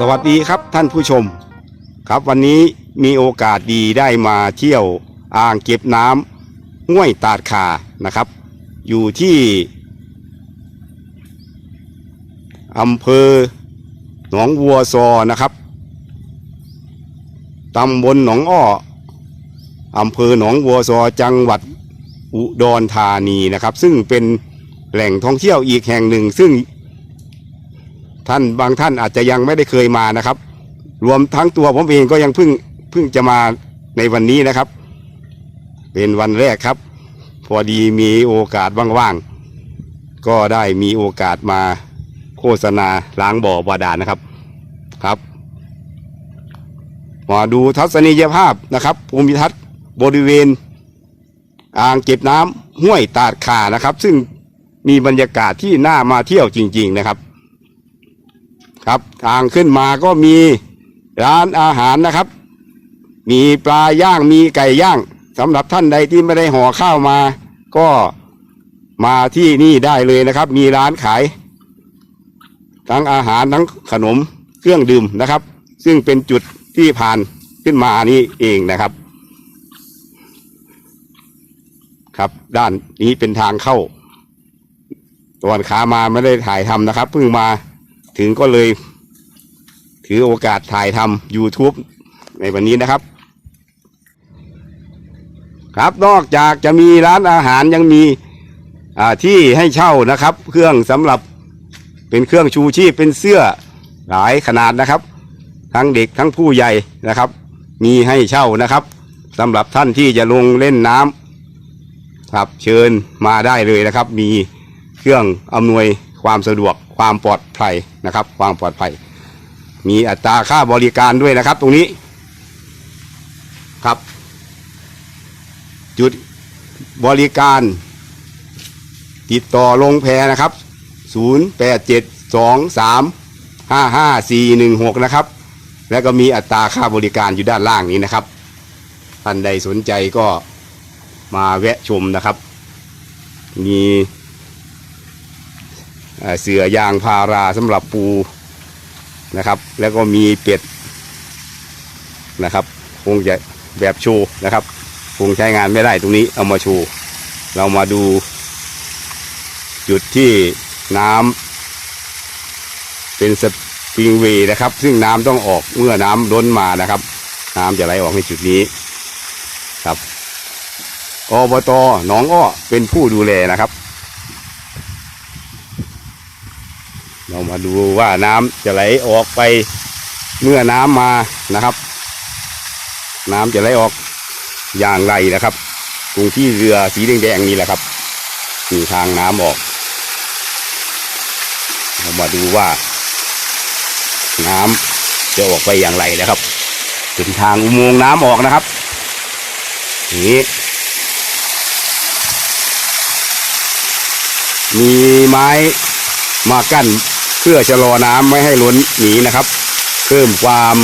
สวัสดีครับท่านผู้ชม ครับวันนี้มีโอกาสดีได้มาเที่ยวอ่างเก็บน้ำห้วยตาดขานะครับ อยู่ที่อำเภอหนองวัวซอนะครับตำบลหนองอ้ออำเภอหนองวัวซอจังหวัดอุดรธานีนะครับ ซึ่งเป็นแหล่งท่องเที่ยวอีกแห่งหนึ่ง ซึ่ง ท่านบางท่านอาจจะยังไม่ได้เคยมานะครับ รวมทั้งตัวผมเองก็ยังเพิ่งเพิ่งจะมาในวันนี้นะครับ เป็นวันแรกครับ พอดีมีโอกาสว่างๆก็ได้มีโอกาสมาโฆษณาล้างบ่อบาดาลนะครับครับมาดูทัศนียภาพนะครับภูมิทัศน์บริเวณ อ่างเก็บน้ำห้วยตาดขานะครับ ซึ่งมีบรรยากาศที่น่ามาเที่ยวจริง ๆ นะครับ ครับทางขึ้นมาก็มีร้านอาหารนะครับ มีปลาย่างมีไก่ย่างสำหรับท่านใดที่ไม่ได้ห่อข้าวมา ก็มาที่นี่ได้เลยนะครับ มีร้านขาย ทั้งอาหารทั้งขนมเครื่องดื่มนะครับ ซึ่งเป็นจุดที่ผ่านขึ้นมานี่เองนะครับ ครับด้านนี้เป็นทางเข้าตอนขามาไม่ได้ถ่ายทำนะครับเพิ่งมา ถึงก็เลย ถือโอกาสถ่ายทำ YouTube ในวันนี้นะครับ ครับนอกจากจะมีร้านอาหารยังมีที่ให้เช่านะครับ เครื่องสำหรับเป็นเครื่องชูชีพเป็นเสื้อหลายขนาดนะครับ ทั้งเด็กทั้งผู้ใหญ่นะครับ มีให้เช่านะครับสำหรับท่านที่จะลงเล่นน้ำครับเชิญมาได้เลยนะครับ มีเครื่องอำนวย ความสะดวกความปลอดภัยนะครับ ความปลอดภัย มีอัตราค่าบริการด้วยนะครับ ตรงนี้ครับ จุดบริการ ติดต่อลงแพนะครับ 0 8 7 2 3 5 5 4 1 6 นะครับ แล้วก็มีอัตราค่าบริการอยู่ด้านล่างนี้นะครับท่านใดสนใจก็มาแวะชมนะครับ มี เสือยางพาราสำหรับปูนะครับ แล้วก็มีเป็ดนะครับ คงจะแบบโชว์นะครับ คงใช้งานไม่ได้ตรงนี้เอามาโชว์เรามาดู จุดที่น้ำเป็นสปริงเวย์นะครับ ซึ่งน้ำต้องออกเมื่อน้ำล้นมานะครับ น้ำจะไหลออกในจุดนี้ครับอบตหนองอ้อเป็นผู้ดูแลนะครับ เรามาดูว่าน้ำจะไหลออกไปเมื่อน้ำมานะครับ น้ำจะไหลออกอย่างไรนะครับ ตรงที่เรือสีแดงๆนี่แหละครับ มีทางน้ำออกเรามาดูว่า น้ำจะออกไปอย่างไรนะครับเป็นทางอุโมงค์น้ำออกนะครับนี้มีไม้มากั้น พื่อชะลอน้ำไม่ให้ล้นหนีนะครับ เพิ่มความ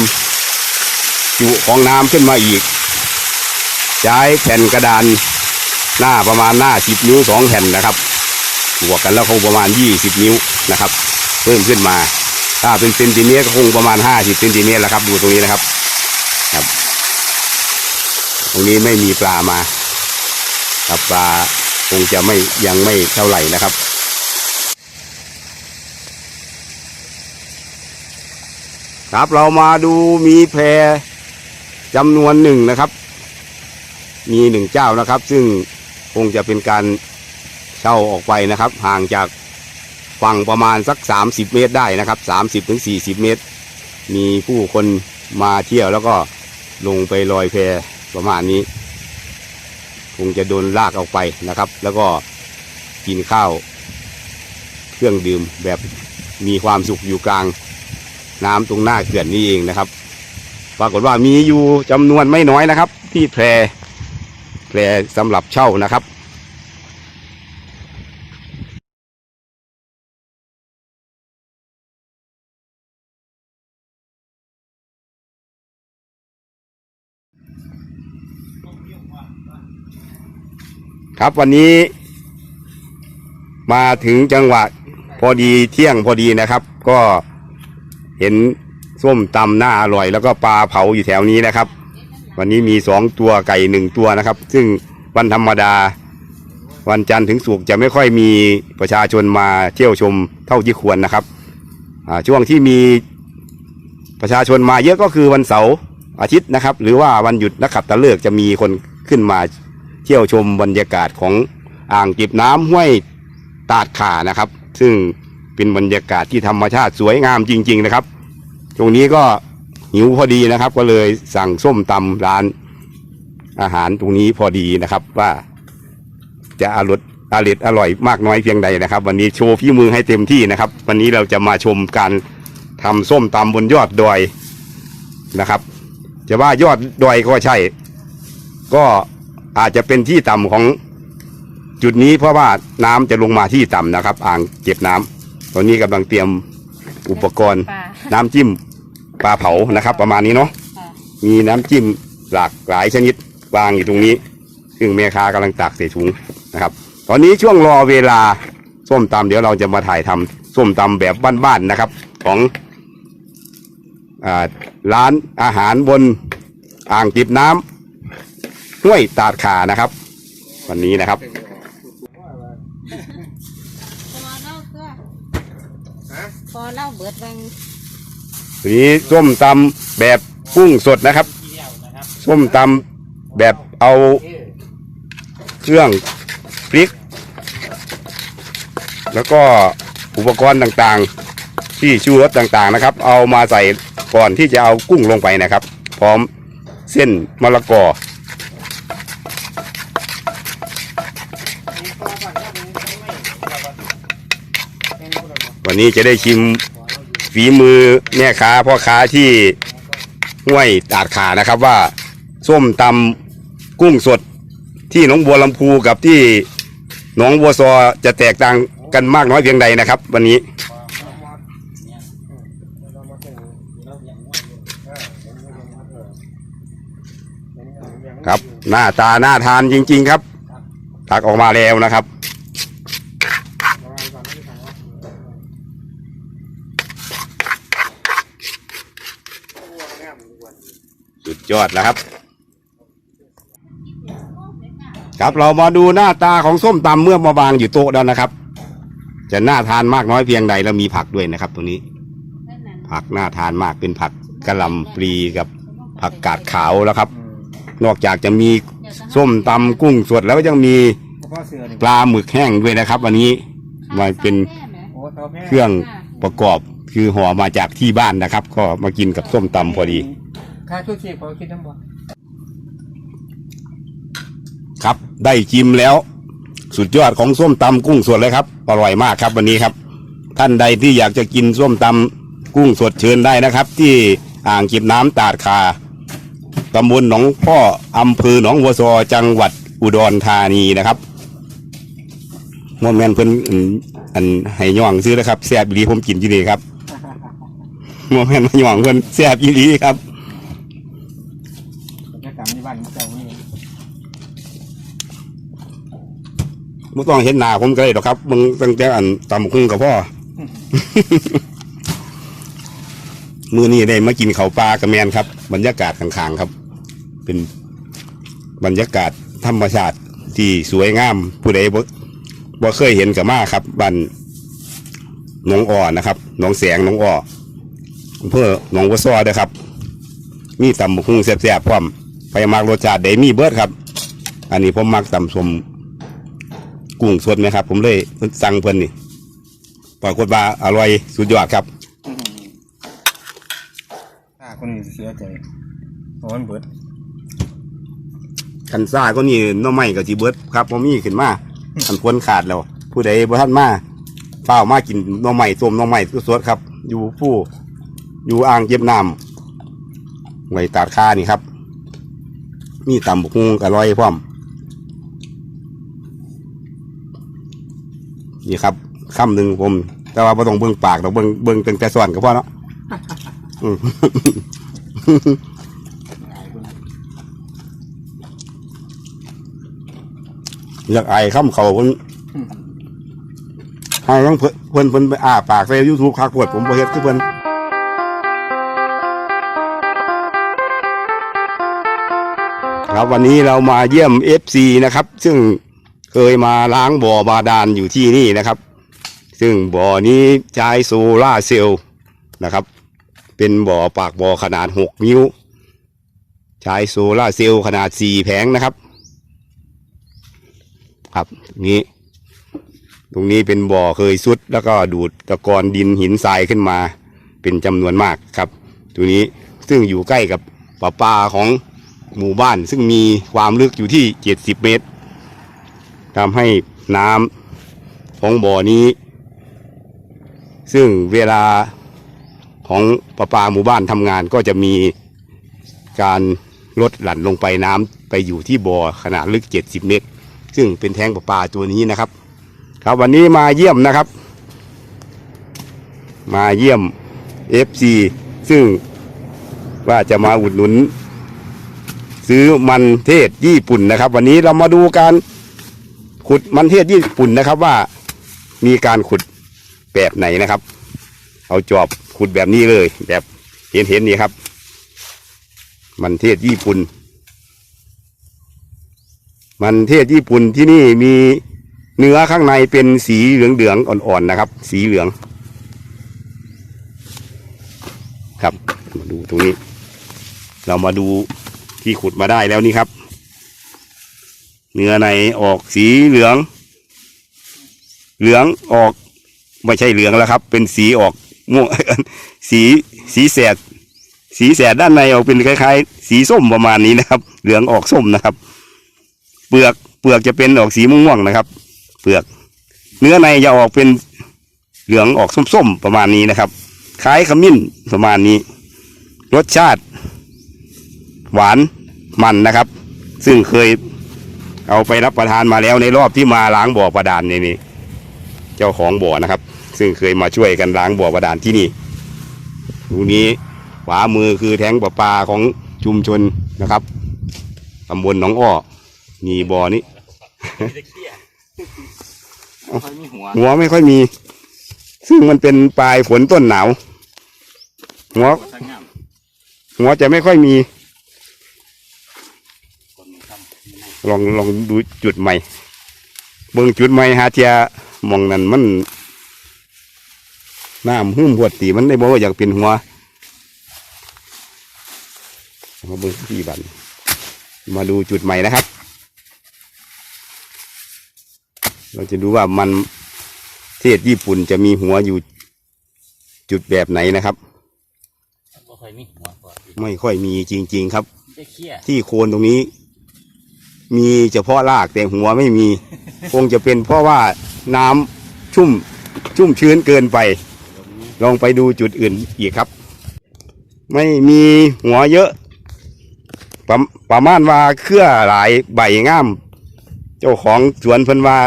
จุของน้ำขึ้นมาอีก ใช้แผ่นกระดานหน้าประมาณหน้าสิบนิ้วสองแผ่นนะครับ บวกกันแล้วคงประมาณยี่สิบนิ้วนะครับ เพิ่มขึ้นมา ถ้าเป็นเซนติเมตรก็คงประมาณห้าสิบเซนติเมตรแล้วครับดูตรงนี้นะครับครับ ตรงนี้ไม่มีปลามา ครับปลาคงจะไม่ยังไม่เท่าไหร่นะครับ ครับเรามาดูมีแพรจำนวนหนึ่งนะครับ มีหนึ่งเจ้านะครับ ซึ่งคงจะเป็นการเช่าออกไปนะครับ ห่างจากฝั่งประมาณสัก 30 เมตรได้นะครับ 30ถึง40เมตร มีผู้คนมาเที่ยวแล้วก็ลงไปลอยแพประมาณนี้ คงจะโดนลากออกไปนะครับ แล้วก็กินข้าว เครื่องดื่มแบบมีความสุขอยู่กลาง น้ำตรงหน้าเขื่อนนี่เองนะครับ ปรากฏว่ามีอยู่จำนวนไม่น้อยนะครับ ที่แพรแพรสำหรับเช่านะครับครับวันนี้มาถึงจังหวะพอดีเที่ยงพอดีนะครับ ก็ เห็นส้มตำหน้าอร่อย แล้วก็ปลาเผาอยู่แถวนี้นะครับ วันนี้มีสองตัวไก่หนึ่งตัวนะครับ ซึ่งวันธรรมดา วันจันทร์ถึงศุกร์จะไม่ค่อยมีประชาชนมาเที่ยวชมเท่าที่ควรนะครับช่วงที่มีประชาชนมาเยอะก็คือวันเสาร์อาทิตย์นะครับ หรือว่าวันหยุดนักขับตฤกษ์จะมีคนขึ้นมาเที่ยวชมบรรยากาศของอ่างเก็บน้ำห้วยตาดขานะครับ ซึ่งเป็นบรรยากาศที่ธรรมชาติสวยงามจริง ๆ นะครับ ตรงนี้ก็หิวพอดีนะครับ ก็เลยสั่งส้มตำร้าน อาหารตรงนี้พอดีนะครับ ว่า จะอร่อยอร่อยอร่อยมากน้อยเพียงใดนะครับ วันนี้โชว์ฝีมือให้เต็มที่นะครับ วันนี้เราจะมาชมการทำส้มตำบนยอดดอยนะครับ จะว่ายอดดอยก็ใช่ ก็อาจจะเป็นที่ต่ำของจุดนี้เพราะว่าน้ำจะลงมาที่ต่ำนะครับ อ่างเก็บน้ำตอนนี้กำลังเตรียมอุปกรณ์ น้ำจิ้มปลาเผานะครับ ประมาณนี้เนาะค่ะมีน้ำจิ้มหลากหลายชนิดวางอยู่ตรงนี้ ซึ่งแม่ค้ากำลังตักใส่ถุงนะครับ ตอนนี้ช่วงรอเวลาส้มตำเดี๋ยวเราจะมาถ่ายทำส้มตำแบบบ้านๆนะครับ ของอาร้านอาหารบนอ่างจิบน้ำห้วยตาดขานะครับ วันนี้นะครับ พอเล่าเพื่อพอเล่าเบิดบาง ทีนี้ส้มตำแบบกุ้งสดนะครับ ส้มตำแบบเอาเครื่องพริก แล้วก็อุปกรณ์ต่างๆ ที่ชูรสต่างๆนะครับ เอามาใส่ก่อนที่จะเอากุ้งลงไปนะครับ พร้อมเส้นมะละกอวันนี้จะได้ชิม ฝีมือแม่ค้าพ่อค้าที่ห้วยตาดขานะครับว่าส้มตำกุ้งสดที่หนองบัวลำพูกับที่หนองบัวซอจะแตกต่างกันมากน้อยเพียงใดนะครับ วันนี้ ครับหน้าตาน่าทานจริง ๆ ครับ ตักออกมาแล้วนะครับ สุดยอดแล้วครับ ครับเรามาดูหน้าตาของส้มตำเมื่อมาวางอยู่โต๊ะแล้วนะครับ จะน่าทานมากน้อยเพียงใดแล้วมีผักด้วยนะครับ ตรงนี้นั่นน่ะผักน่าทานมากเป็นผักกะหล่ำปลีกับผักกาดขาวแล้วครับ นอกจากจะมีส้มตำกุ้งสดแล้วก็ยังมีพ่อเสือนี่ปลาหมึกแห้งด้วยนะครับ วันนี้มาเป็นโอ้เตาแม่เครื่องประกอบ คือห่อมาจากที่บ้านนะครับ ก็มากินกับส้มตำพอดี ค่าช่วยชีพพอคิดน้ำบ่ครับ ได้ชิมแล้ว สุดยอดของส้มตำกุ้งสดเลยครับ อร่อยมากครับวันนี้ครับ ท่านใดที่อยากจะกินส้มตำกุ้งสดเชิญได้นะครับ ที่อ่างเก็บน้ำตาดคาตำบลหนองพ่ออำเภอหนองวัวซอจังหวัดอุดรธานีนะครับโมแมนเพิ่นอันอันให้ย่องซื้อนะครับแซ่บอีหลีผมกินที่นี่ครับ โมแมนมาย่องเพิ่นแซ่บอีหลีครับบรรยากาศในบ้านเจ้านี่ไม่ต้องเห็นหน้าผมก็ได้หรอกครับมึงตั้งแต่อันตำคุ้งกับพ่อ มือนี้ได้มากินเขาวปลากระแมนครับ บรรยากาศข้างๆครับ เป็นบรรยากาศธรรมชาติที่สวยงามผู้ใดบ่บ่เคยเห็นกับมาครับบ้านหนองอ่อนะครับหนองแสงหนองอ่อ อำเพื่อหนองวัวซ้อเด้อครับ มีตำบักหุ่งแซ่บๆพร้อมไปมากรสชาติได้มีเบิดครับ อันนี้ผมมักตำสมกุ้งสดไหมครับ ผมเลยสั่งเพิ่นนี่ปรากฏว่าอร่อยสุดยอดครับถ้าคนอื่นเสียใจเพราะมันเบิดคันซ่าก็นี่หน้อไม้กับจีเบิร์ดครับผมมีขึ้นมาอันควรขาดแล้ว ผู้ใดบ่ทันมาเฝ้าวมากินหน้อไม้ต้มหน้อไม้สดๆครับ อยู่ผู้ อยู่อ่างเก็บน้ำไว้ตาดคานี่ครับ มีตำบุกฮุงอร่อยพร้อม นี่ครับคำหนึ่งผม แต่ว่าไม่ต้องเบิ่งปากเราเบิ่งเบิ่งตั้งแต่ส่วนก็พอเนาะอืมอยากไอคำเขาเพิ่นให้ต้องเพิ่นเพิ่นเพิ่นไปอ้าปากใส่ยูทูบคักปวดผมบ่เฮ็ดคือเพิ่น ครับวันนี้เรามาเยี่ยม FC นะครับ ซึ่งเคยมาล้างบ่อบาดาลอยู่ที่นี่นะครับ ซึ่งบ่อนี้ใช้โซล่าร์เซลล์นะครับ เป็นบ่อปากบ่อขนาด 6 นิ้ว ใช้โซล่าร์เซลล์ขนาด 4 แผงนะครับ ครับนี้ ตรงนี้เป็นบ่อเคยซุด แล้วก็ดูดตะกอนดินหินทรายขึ้นมา เป็นจำนวนมากครับ ตัวนี้ซึ่งอยู่ใกล้กับป่าปาของ หมู่บ้าน ซึ่งมีความลึกอยู่ที่ 70 เมตรทำให้น้ำของบ่อนี้ ซึ่งเวลาของประปาหมู่บ้านทำงานก็จะมีการลดหลั่นลงไปน้ำไปอยู่ที่บ่อขนาดลึก 70 เมตร ซึ่งเป็นแท้งประปาตัวนี้นะครับ ครับวันนี้มาเยี่ยมนะครับ มาเยี่ยม FC ซึ่งว่าจะมาอุดหนุน ซื้อมันเทศญี่ปุ่นนะครับ วันนี้เรามาดูการขุดมันเทศญี่ปุ่นนะครับว่ามีการขุดแบบไหนนะครับ เอาจอบขุดแบบนี้เลย แบบเห็นเห็นๆนี่ครับ มันเทศญี่ปุ่น มันเทศญี่ปุ่นที่นี่มีเนื้อข้างในเป็นสีเหลืองๆอ่อนๆนะครับ สีเหลือง ครับมาดูตรงนี้ เรามาดู ที่ขุดมาได้แล้วนี่ครับ เนื้อในออกสีเหลือง เหลืองออกไม่ใช่เหลืองแล้วครับ เป็นสีออกม่วงสีสีแสด สีแสดด้านในออกเป็นคล้ายๆ สีส้มประมาณนี้นะครับ เหลืองออกส้มนะครับ เปลือกเปลือกจะเป็นออกสีม่วงๆนะครับ เปลือก เนื้อในจะออกเป็นเหลืองออกส้มๆประมาณนี้นะครับ คล้ายขมิ้นประมาณนี้ รสชาติ หวานมันนะครับ ซึ่งเคยเอาไปรับประทานมาแล้วในรอบที่มาล้างบ่อประดานนี่นี่เจ้าของบ่อนะครับ ซึ่งเคยมาช่วยกันล้างบ่อประดานที่นี่ตรงนี้ขวามือคือแท้งประปาของชุมชนนะครับตำบลหนองอ้อนี่บ่อนี้หัวไม่ค่อยมี ซึ่งมันเป็นปลายฝนต้นหนาวหัวหัวจะไม่ค่อยมี คนท ลองลองดูจุดใหม่ เบิ่งจุดใหม่หาเทียหมองนั้นมันน้ำหื้มปวดตีมันได้บอกว่าอยากเป็นหัวมาเบิ่งที่บันมาดูจุดใหม่นะครับ เราจะดูว่ามันเทศญี่ปุ่นจะมีหัวอยู่จุดแบบไหนนะครับำบ่ค่อยมีหัวพอไม่ค่อยมีจริง ๆ ครับได้เคี้ยที่โคนตรงนี้ มีเฉพาะรากแต่หัวไม่มี คงจะเป็นเพราะว่าน้ำชุ่มชุ่มชื้นเกินไป ลองไปดูจุดอื่นอีกครับ ไม่มีหัวเยอะ ประประมาณว่าเครือหลายใบง่าม เจ้าของสวนเพิ่นว่า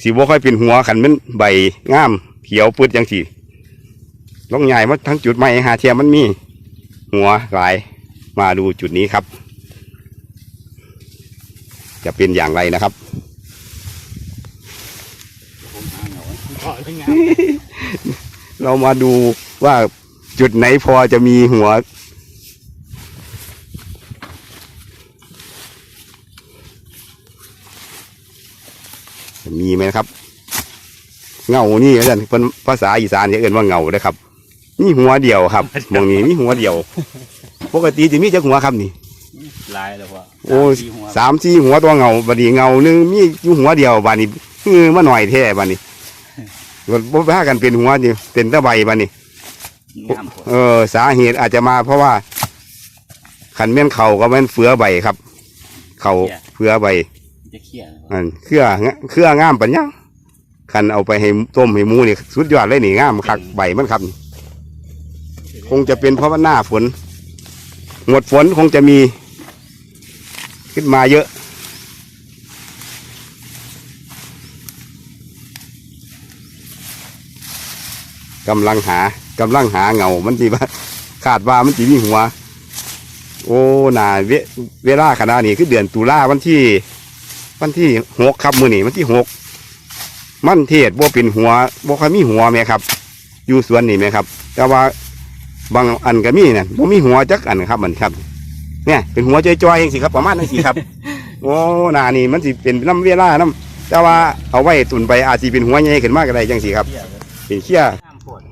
สีบ่ค่อยเป็นหัวขันมันใบง่าม เขียวปืดจังสีลองใหญ่มาทั้งจุดใหม่หาเทียมมันมี หัวหลายมาดูจุดนี้ครับ จะเป็นอย่างไรนะครับผมหาเหงาพอเลยงามเรามาดูว่าจุดไหนพอจะมีหัว มีไหมครับ เงานี่อาจารย์เป็นภาษาอีสานจะเอ่นว่าเงาเลยครับนี่หัวเดียวครับมองนี้มีหัวเดียว ปกติจะมีจักหัวครับนี่ ลายแล้วว่าโอ้สี่หัวสามสี่หัวตัวเงาบัดนี้เงาหนึงมีอยู่หัวเดียวบัดนี้เออมาหน่อยแท้บัดนี้บ่บ่พากันเป็นหัวนี่เป็นตะใบบัดนี้ งามพอเออ สาเหตุอาจจะมาเพราะว่าขันแม่นเข่าก็แม่นเฟือใบครับ เข่าเฟือใบจะเคี้ยอันเครืองะเครืองามปัญญาขันเอาไปให้ต้มให้หมูนี่สุดยอดเลยนี่งามคักใบมันครับ คงจะเป็นเพราะว่าหน้าฝน หมดฝนคงจะมี ขึ้นมาเยอะกำลังหากำลังหาเงา มันจีว่าคาดว่ามันจีมีหัว โอ้นาเวเวลาขนาดนี้คือเดือนตุลาวันที่ วันที่หกครับมือนี่วันที่หกมันเทศบ่เป็นหัวบ่ค่อยมีหัวแม่ครับ อยู่สวนนี่แม่ครับ แต่ว่าบางอันก็มีเนี่ยบ่มีหัวจักอันครับมันครับ เนี่ยเป็นหัวจ้อยๆเองสิครับประมาณนั้นสิครับ โอ้หนานี่มันสิเป็นน้ำเวลาน้ำแต่ว่าเอาไว้ตุนไปอาจจะเป็นหัวใหญ่ขึ้นมากก็ได้จังสิครับ เป็นเขี้ยน้ำปวด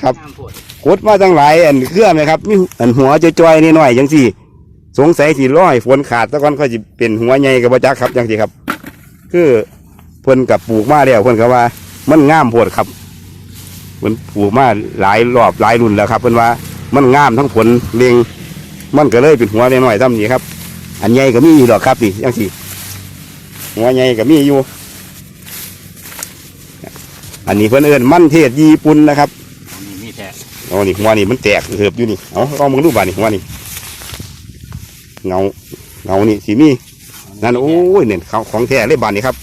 ครับน้ำปวดกดมาตั้งหลายอันเครือไหมครับมีอันหัวจ้อยๆนี่หน่อยจังสิสงสัยสิร้อยฝนขาดตะก่อนก็จะเป็นหัวใหญ่กับบ่จักครับจังสิครับ คือเพิ่นกับปลูกมาแล้วเพิ่นก็ว่า มันงามโพดครับเพิ่นปลูกมาหลายรอบหลายรุ่นแล้วครับเพิ่นว่ามันงามทั้งผลเลียง มันก็เลยเป็นหัวน้อยๆซ้ำนี่ครับ อันใหญ่ก็มีอยู่ดอกครับนี่จังสิหัวใหญ่ก็มีอยู่ อันนี้เพิ่นเอิ้นมันเทศญี่ปุ่นนะครับนี่มีแท้เอานี่หัวนี่มันแตกเหือบอยู่นี่เอาลองมึงดูบ้านนี่หัวนี่เงาเงานี่สีมีนั่นโอ้ยเนี่ยเขาของแท้เลยบ้านนี่ครับ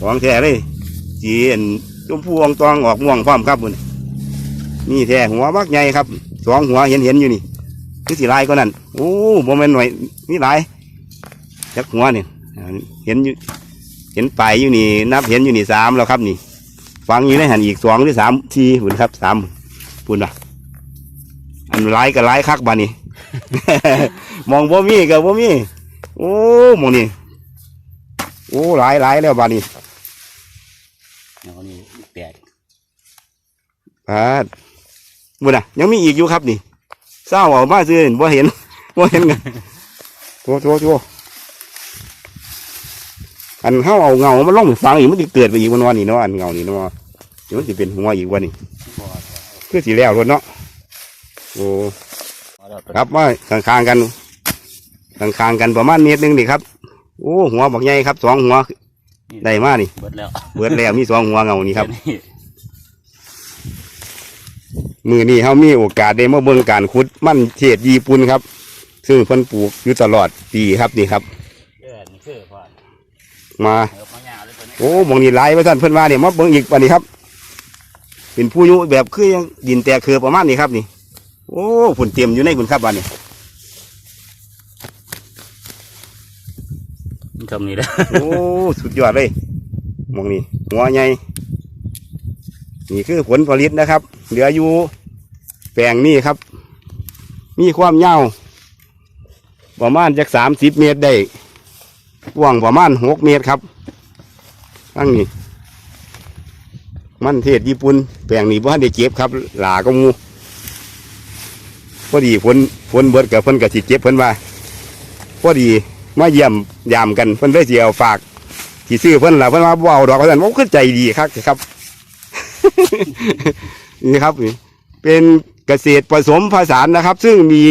ของแท้เลยจีนชมพูอองตองออกม่วงพร้อมครับมันนี่แท้หัวบักใหญ่ครับสองหัวเห็นเห็นอยู่นี่ คือสีลายก็นั่นโอ้โมเมนหน่อยนี่หลายจักหัวเนี่ยเห็นอยู่เห็นปลายอยู่นี่ นับเห็นอยู่นี่สามแล้วครับนี่ ฟังอยู่ในหันอีกสองหรือสามทีหุ่นครับสามปุ่นอะอันร้ายก็ร้ายคักบานี่มองบ่มีก็บ่มีโอ้หมองนี่โอ้หลายหลายแล้วบานี่เดี๋ยวนี้แตกพาดบุญอะยังมีอีกอยู่ครับนี่ เศร้าเอามาซื้อบ่เห็นบ่เห็นกันโทโทโทอันเฮาเอาเงามันล่องไปฟังอีกมันสิเกิดไปอีกวันวันนี้เนาะอันเงานี่เนาะเดี๋ยวมันสิเป็นหัวอีกวันนี้บอดคือสิแล้วรถเนาะโอ้ครับมาข้างๆกันข้างๆกันประมาณเมตรหนึงนี่ครับโอ้หัวบักใหญ่ครับสองหัวได้มานี่เบิดแล้วเบิดแล้วมีสองหัวเงานี่ครับแนี่ มือนี้เขามีโอกาสได้มาเบิ่งการขุดมันเทศญี่ปุ่นครับ ซึ่งเพิ่นปลูกอยู่ตลอดปีครับนี่ครับ เออนี่คือพ่อมา เออพ่อยาวเลยตัวนี้โอ้หมองนี่หลายไว้ท่านเพิ่นว่าเนี่ยมาเบิ่งอีกวันนี้ครับ เป็นผู้อยุแบบคือยังดินแตกคือประมาณนี้ครับนี่ โอ้ผุนเตรียมอยู่ในคุณครับวันนี้มันทำนี่แหละโอ้สุดยอดเลยหมองนี้หัวใหญ่นี่คือผลผลิตนะครับ เหลืออยู่แปลงนี้ครับ มีความยาวประมาณจากสามสิบเมตรได้กว้างประมาณหกเมตรครับตั้งนี้ มันเทศญี่ปุ่นแปลงนี้บ่ทันได้เก็บครับ หลาก็มูพอดีฝนฝนเบิดกับเพิ่นกับสิเก็บเพิ่นว่าพอดีมาเยี่ยมยามกันเพิ่นได้เสียเอาฝากที่ซื้อเพิ่นล่ะเพิ่นว่าบ่เอาดอกว่าซั่นว่าขึ้นใจดีครับครับ นี่ครับ เป็นเกษตรผสมผสานนะครับ ซึ่งมี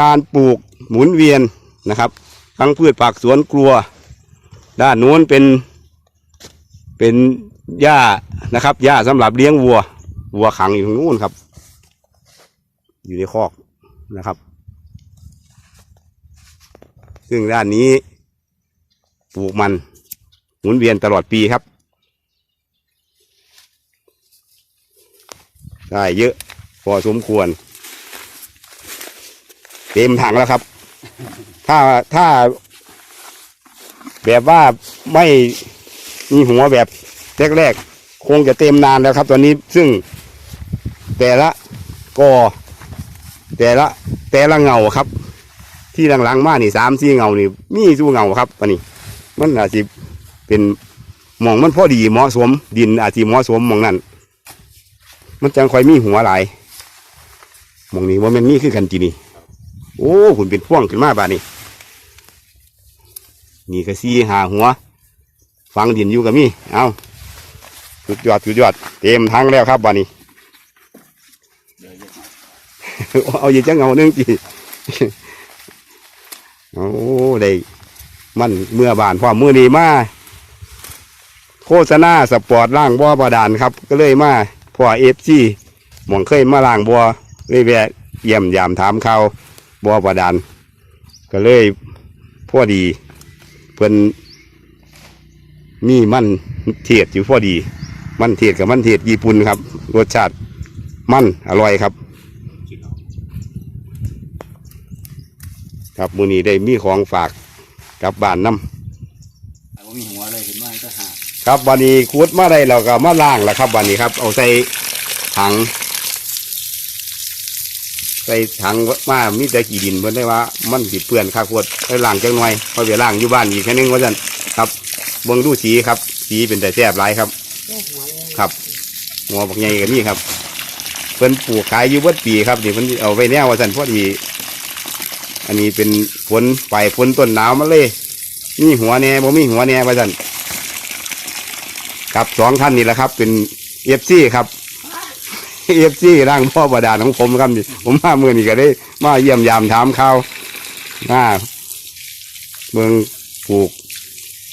การปลูกหมุนเวียนนะครับ ทั้งพืชผักสวนครัว ด้านโน้นเป็นเป็นหญ้านะครับหญ้าสำหรับเลี้ยงวัว วัวขังอยู่ตรงนู้นครับ อยู่ในคอกนะครับ ซึ่งด้านนี้ปลูกมันหมุนเวียนตลอดปีครับ ได้เยอะ พอสมควร เต็มถังแล้วครับ ถ้าถ้า แบบว่าไม่มีหัวแบบแรกๆ คงจะเต็มนานแล้วครับ ตอนนี้ซึ่ง แต่ละกอ แต่ละ แต่ละเงาครับ ที่หลังๆ มานี่สามสี่เงานี่ มีสู้เงาครับอันนี้ มันอาจจะเป็นหมองมันพอดีเหมาะสม ดินอาจจะเหมาะสมหมองนั้น มันจังคอยมีหัวหลายมองนี้ว่ามันมีคือกันจีนี่โอ้คุณเป็นพ่วงขึ้นมาบ้านี้นี่ก็ซี่หาหัว ฟังดินอยู่กับมีเอาสุดยอดสุดยอดเต็มทั้งแล้วครับบ้านี้เดี๋ยวเยอะหน่อยเอาอยู่จังเงาหนึงจีโอ้ได้มันเมื่อบานพร้อมมือนี้มาโฆษณาสปอร์ตล่างบัวบาดาลครับ ก็เลยมา พ่อเอฟซีหมองเคยมาล่างบัวเลยแวะเยี่ยมยามถามเขาบัวบาดาลก็เลยพอดี เพิ่นมีมันเทียดอยู่พอดี มันเทียดกับมันเทียดญี่ปุ่นครับ รสชาติมันอร่อยครับ ครับมือนี้ได้มีของฝากกลับบ้านน้แต่ว่ามีหัวเลยเห็นว่าก็หาำ ครับวันนี้คูดมาได้เราก็มาล้างแล้วครับวันนี้ครับ เอาใส่ถัง ใส่ถังมามีแต่กี่ดินเพิ่นได้ว่ามันสิเปื้อนค่าโคตรไปล้างจังหน่อยพอไปล้างอยู่บ้านอีกแค่นึงว่าซั่นครับเบิ่งดูสีครับ สีเป็นแต่แซ่บหลายครับ ครับหัวบักใหญ่ก็มีครับเพิ่นปลูกขายอยู่เบิดปีครับนี่เพิ่นเอาไว้แนวว่าซั่นพอดี อันนี้เป็นฝนปลายฝนต้นหนาวมาเลย มีหัวแน่บ่มีหัวแน่ว่าซั่น ครับสองท่านนี่แหละครับ เป็นเอฟซีครับเอฟซีร่างพ่อบาดาลของผมครับนี่ผมมาเมื่อนี้ก็ได้ มาเยี่ยมยามถามข่าวมาเมืองปลูก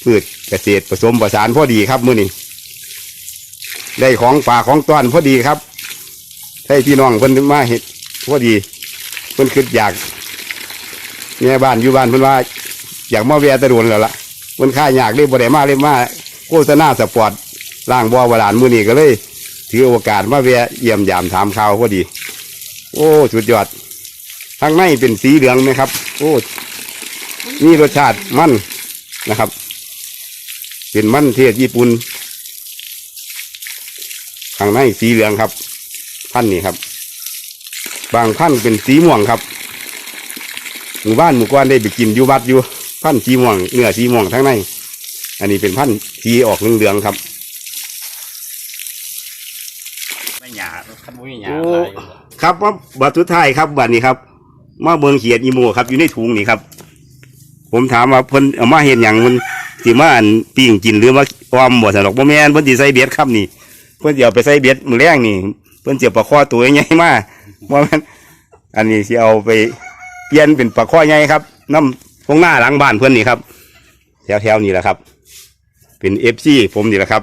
พืชเกษตรผสมผสานพอดีครับ มื่อนี้ได้ของฝากของต้อนพอดีครับให้พี่น้องเพิ่นมาเห็ดพอดี เพิ่นคิดอยากแม่ยบ้านอยู่บ้านเพิ่นว่า อยากมาแวะตะโดนแล้วล่ะเพิ่นค่าอยากได้บ่ได้มาเลยบมาโฆษณาสปอร์ต ล่างบ่อบาดาลมือนี้ก็เลย ถือโอกาสมาแวะเยี่ยมยามถามข่าวพอดี โอ้สุดยอดข้างในเป็นสีเหลืองไหมครับ โอ้มีรสชาติมันนะครับ เป็นมันเทศญี่ปุ่นข้างในสีเหลืองครับพันนี่ครับ บางพันเป็นสีม่วงครับหมู่บ้านหมู่ก้อนได้ไปกินอยู่วัดอยู่พันธุ์สีม่วงเนื้อสีม่วงทั้งใน อันนี้เป็นพันธุ์สีออกเหลืองๆครับ ไม่ หยาคันบ่มีหยาโอ้หลายอยู่ครับว่าบัตรสุดท้ายครับบัตรนี้ครับมาเบิงเขียดอีโมครับอยู่ในถุงนี่ครับ ผมถามว่าเพิ่นเอามาเห็นอย่างมันสิมาอันปิ้งกินหรือว่าออมบ่สนอกบ่แม่นเพิ่นสิใส่เบ็ดครับนี่ เพิ่นสิเอาไปใส่เบ็ดมื้อแรงนี่ เพิ่นสิเอาปลาข้อตัวใหญ่มาบ่แม่นอันนี้สิเอาไปเปลี่ยนเป็นปลาข้อใหญ่ครับน้ำตรงหน้าหลังบ้านเพิ่นนี่ครับ แถวๆนี่แหละครับ เป็น FC ผมนี่แหละครับ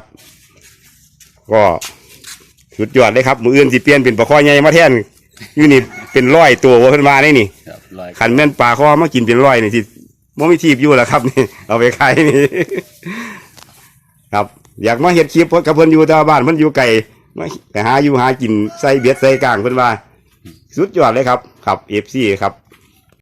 ก็ สุดยอดเลยครับมืออื่นสิเปลี่ยนเป็นปลาข้อใหญ่มาแทนอยู่นี่เป็นร้อยตัวว่าเพิ่นมาได้นี่ครับลอยขันแม่นปลาข้อมากินเป็นร้อยนี่สิบ่มีทีบอยู่แล้วครับนี่ เอาไปขายนี่ ครับ อยากมาเฮ็ดคลิปเพราะกับเพิ่นอยู่แต่ว่าบ้านเพิ่นอยู่ไกลมาไปหาอยู่หากินใส่เบ็ดใส่กลางเพิ่นว่า สุดยอดเลยครับ ครับ FC ครับ